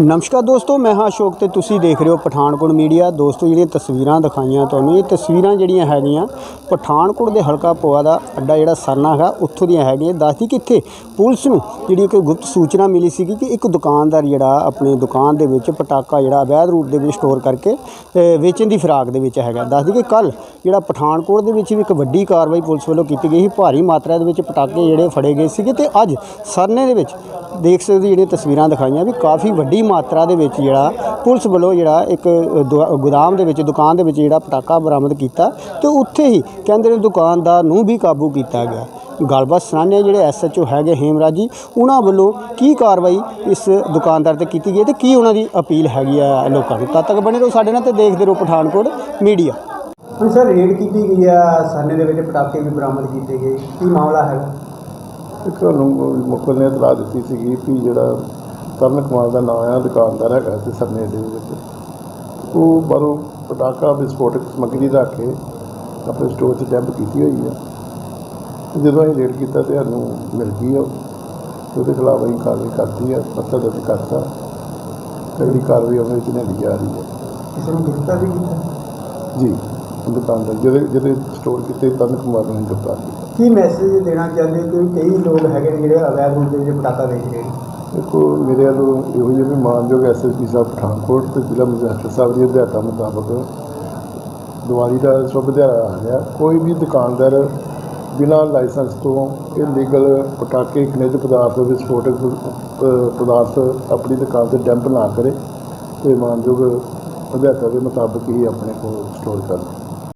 ਨਮਸਕਾਰ ਦੋਸਤੋ, ਮੈਂ ਹਾਂ ਅਸ਼ੋਕ ਤੇ ਤੁਸੀਂ ਦੇਖ ਰਹੇ ਹੋ ਪਠਾਨਕੋਟ ਮੀਡੀਆ। ਦੋਸਤੋ, ਜਿਹੜੀਆਂ ਤਸਵੀਰਾਂ ਦਿਖਾਈਆਂ ਤੁਹਾਨੂੰ, ਇਹ ਤਸਵੀਰਾਂ ਜਿਹੜੀਆਂ ਹੈਗੀਆਂ, ਪਠਾਨਕੋਟ ਦੇ ਹਲਕਾ ਪੋਆ ਦਾ ਅੱਡਾ ਜਿਹੜਾ ਸਰਨਾ ਹੈਗਾ, ਉੱਥੋਂ ਦੀਆਂ ਹੈਗੀਆਂ। ਦੱਸਦੀ ਕਿ ਇੱਥੇ ਪੁਲਿਸ ਨੂੰ ਜਿਹੜੀ ਇੱਕ ਗੁਪਤ ਸੂਚਨਾ ਮਿਲੀ ਸੀਗੀ ਕਿ ਇੱਕ ਦੁਕਾਨਦਾਰ ਜਿਹੜਾ ਆਪਣੀ ਦੁਕਾਨ ਦੇ ਵਿੱਚ ਪਟਾਕਾ ਜਿਹੜਾ ਅਵੈਧ ਰੂਪ ਦੇ ਵਿੱਚ ਸਟੋਰ ਕਰਕੇ ਵੇਚਣ ਦੀ ਫਿਰਾਕ ਦੇ ਵਿੱਚ ਹੈਗਾ। ਦੱਸਦੀ ਕਿ ਕੱਲ ਜਿਹੜਾ ਪਠਾਨਕੋਟ ਦੇ ਵਿੱਚ ਵੀ ਇੱਕ ਵੱਡੀ ਕਾਰਵਾਈ ਪੁਲਿਸ ਵੱਲੋਂ ਕੀਤੀ ਗਈ ਸੀ, ਭਾਰੀ ਮਾਤਰਾ ਦੇ ਵਿੱਚ ਪਟਾਕੇ ਜਿਹੜੇ ਫੜੇ ਗਏ ਸੀਗੇ ਤੇ ਅੱਜ ਸਰਨੇ ਦੇ ਵਿੱਚ ਦੇਖ ਸਕਦੇ ਹੋ ਜਿਹੜੀਆਂ ਤਸਵੀਰਾਂ ਦਿਖਾਈਆਂ ਵੀ ਕਾਫੀ ਵੱਡੀ ਮਾਤਰਾ ਦੇ ਵਿੱਚ ਜਿਹੜਾ ਪੁਲਿਸ ਵੱਲੋਂ ਜਿਹੜਾ ਇੱਕ ਦੁ- ਗੋਦਾਮ ਦੇ ਵਿੱਚ, ਦੁਕਾਨ ਦੇ ਵਿੱਚ ਜਿਹੜਾ ਪਟਾਕਾ ਬਰਾਮਦ ਕੀਤਾ ਤੇ ਉੱਥੇ ਹੀ ਕਹਿੰਦੇ ਨੇ ਦੁਕਾਨਦਾਰ ਨੂੰ ਵੀ ਕਾਬੂ ਕੀਤਾ ਗਿਆ। ਗੱਲਬਾਤ ਸੁਣਾਉਂਦੇ ਜਿਹੜੇ ਐਸਐਚਓ ਹੈਗੇ ਹੇਮਰਾਜ ਜੀ, ਉਹਨਾਂ ਵੱਲੋਂ ਕੀ ਕਾਰਵਾਈ ਇਸ ਦੁਕਾਨਦਾਰ ਤੇ ਕੀਤੀ ਗਈ ਹੈ ਤੇ ਕੀ ਉਹਨਾਂ ਦੀ ਅਪੀਲ ਹੈਗੀ ਆ ਲੋਕਾਂ ਨੂੰ? ਤਦ ਤੱਕ ਬਣੇ ਰਹੋ ਸਾਡੇ ਨਾਲ ਤੇ ਦੇਖਦੇ ਰਹੋ ਪਠਾਨਕੋਟ ਮੀਡੀਆ। ਸਰ, ਰੇਡ ਕੀਤੀ ਗਈ ਆ ਸਰਨੇ ਦੇ ਵਿੱਚ ਪਟਾਕੇ ਵੀ ਬਰਾਮਦ ਕੀਤੇ ਗਏ। ਕੀ ਮਾਮਲਾ ਹੈਗਾ ਇੱਕ ਤੁਹਾਨੂੰ ਮੁਖਬਰ ਨੇ ਇਤਲਾਹ ਦਿੱਤੀ ਸੀਗੀ ਕਿ ਜਿਹੜਾ ਤਰਨ ਕੁਮਾਰ ਦਾ ਨਾਮ ਆ ਦੁਕਾਨਦਾਰ ਹੈਗਾ ਤੇ ਸਰਨੇ ਦੇ ਵਿੱਚ। ਉਹ ਬਾਹਰੋਂ ਪਟਾਕਾ ਵਿਸਫੋਟਕ ਸਮੱਗਰੀ ਰੱਖ ਕੇ ਆਪਣੇ ਸਟੋਰ 'ਚ ਡੰਪ ਕੀਤੀ ਹੋਈ ਆ। ਜਦੋਂ ਅਸੀਂ ਰੇਡ ਕੀਤਾ ਤੇ ਸਾਨੂੰ ਮਿਲ ਗਈ ਉਹ। ਉਹਦੇ ਖਿਲਾਫ ਅਸੀਂ ਕਾਰਵਾਈ ਕਰਤੀ ਆ ਪੱਤਰ ਦਰਜ ਕਰਤਾ। ਅਗਲੀ ਕਾਰਵਾਈ ਉਹਦੇ ਵਿੱਚ ਲੈਂਦੀ ਜਾ ਰਹੀ ਹੈ ਕਿਸੇ ਨੂੰ ਗ੍ਰਿਫਤਾਰ ਵੀ ਕੀਤਾ ਜੀ। ਦੁਕਾਨਦਾਰ ਜਿਹਦੇ ਜਿਹਦੇ ਸਟੋਰ ਕੀਤੇ ਤਰਨ ਕੁਮਾਰ ਨੂੰ ਗ੍ਰਿਫਤਾਰ ਕੀਤਾ। ਕੀ ਮੈਸੇਜ ਦੇਣਾ ਚਾਹੁੰਦੇ ਹੋ ਕਿ ਕਈ ਲੋਕ ਹੈਗੇ ਨੇ ਜਿਹੜੇ ਅਵੈਧ ਰੂਪ ਦੇ ਵਿੱਚ ਪਟਾਕਾ ਵੇਚ ਰਹੇ ਨੇ? ਦੇਖੋ ਮੇਰੇ ਵੱਲੋਂ ਇਹੋ ਜਿਹੇ ਵੀ ਮਾਨਯੋਗ ਐਸਐਸਪੀ ਸਾਹਿਬ ਪਠਾਨਕੋਟ ਤੇ ਜ਼ਿਲ੍ਹਾ ਮੈਜਿਸਟਰੇਟ ਸਾਹਿਬ ਦੀ ਹਦਾਇਤਾਂ ਮੁਤਾਬਕ ਦੀਵਾਲੀ ਦਾ ਸ਼ੁਭ ਦਿਹਾੜਾ ਆ ਗਿਆ ਕੋਈ ਵੀ ਦੁਕਾਨਦਾਰ ਬਿਨਾਂ ਲਾਇਸੈਂਸ ਤੋਂ ਇਲੀਗਲ ਪਟਾਕੇ ਖਣਿਜ ਪਦਾਰਥ ਵਿਸਫੋਟਕ ਪ- ਪਦਾਰਥ ਆਪਣੀ ਦੁਕਾਨ ਤੇ ਡੰਪ ਨਾ ਕਰੇ ਤੇ ਮਾਨਯੋਗ ਹਦਾਇਤਾਂ ਦੇ ਮੁਤਾਬਕ ਹੀ ਆਪਣੇ ਕੋਲ ਸਟੋਰ ਕਰਨ